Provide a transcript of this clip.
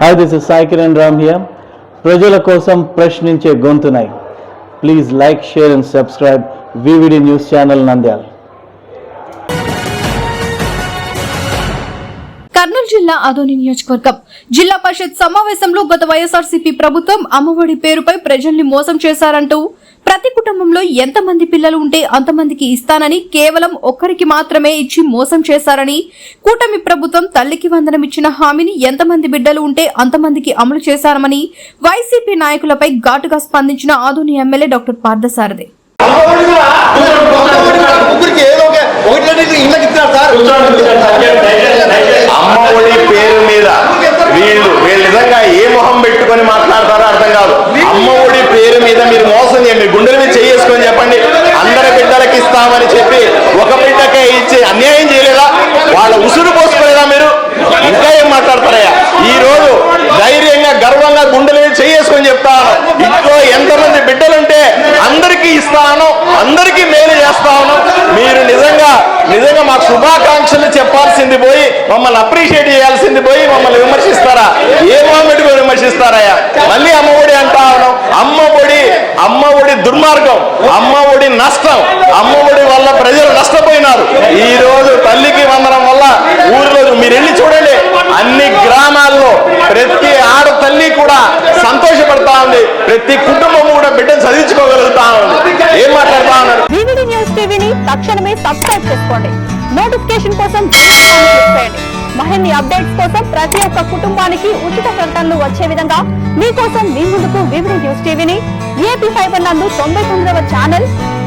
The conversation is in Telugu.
Hi this is Sai Kiran Ram here ప్రజల కోసం ప్రశ్నించే గొంతునై. Please like share and subscribe VVD news channel Nandyal Kurnool జిల్లా ఆదోని నియోజకవర్గం. జిల్లా పరిషత్ సమావేశంలో గత వైఎస్ఆర్సీపీ ప్రభుత్వం అమ్మఒడి పేరుపై ప్రజల్ని మోసం చేశారంటూ ప్రతి కుటుంబంలో ఎంతమంది పిల్లలు ఉంటే అంతమందికి ఇస్తానని కేవలం ఒక్కరికి మాత్రమే ఇచ్చి మోసం చేశారని కూటమి ప్రభుత్వం తల్లికి వందనం ఇచ్చిన హామీని ఎంతమంది బిడ్డలు ఉంటే అంతమందికి అమలు చేశారమని వైసీపీ నాయకులపై ఘాటుగా స్పందించిన ఆధుని ఎమ్మెల్యే డాక్టర్ పార్థసారథి. చేయండి మీ గుండెల మీద చేసుకొని చెప్పండి. అందరి బిడ్డలకి ఇస్తామని చెప్పి ఒక బిడ్డకే ఇచ్చి అన్యాయం చేయలేదా? వాళ్ళ ఉసురు పోసుకోలేదా మీరు? ఇంకా ఏం మాట్లాడతారయ్యా? ఈ రోజు ధైర్యంగా గర్వంగా గుండెల మీద చేసుకొని చెప్తాను ఇంట్లో ఎంతమంది బిడ్డలుంటే అందరికీ ఇస్తాను అందరికీ మేలు చేస్తాను మీరు నిజంగా నిజంగా మాకు శుభాకాంక్షలు చెప్పాల్సింది పోయి మమ్మల్ని అప్రిషియేట్ చేయాల్సింది పోయి మమ్మల్ని విమర్శిస్తారా? ఏ మూమెంట్ విమర్శిస్తారా వల్ల ప్రజలు నష్టపోయినారు. ఈ రోజు తల్లికి వందనం వల్ల ఊరిలో మీరు వెళ్ళి చూడండి అన్ని గ్రామాల్లో ప్రతి ఆడ తల్లి కూడా సంతోషపడతా ఉంది. ప్రతి కుటుంబం కూడా బిడ్డను చదివించుకోగలుగుతా ఉంది. ఏం మాట్లాడుతా ఉన్నారు? న్యూస్ టీవీని తక్షణమే సబ్స్క్రైబ్ చేసుకోండి. నోటిఫికేషన్ కోసం బెల్ అప్డేట్స్ కోసం ప్రతి ఒక్క కుటుంబానికి ఉచిత ప్రకటనలు వచ్చే విధంగా మీకోసం మీ ముందుకు వివిధ న్యూస్ టీవీని ఏపీ ఫైవ్ నందు తొంభై తొమ్మిదవ ఛానల్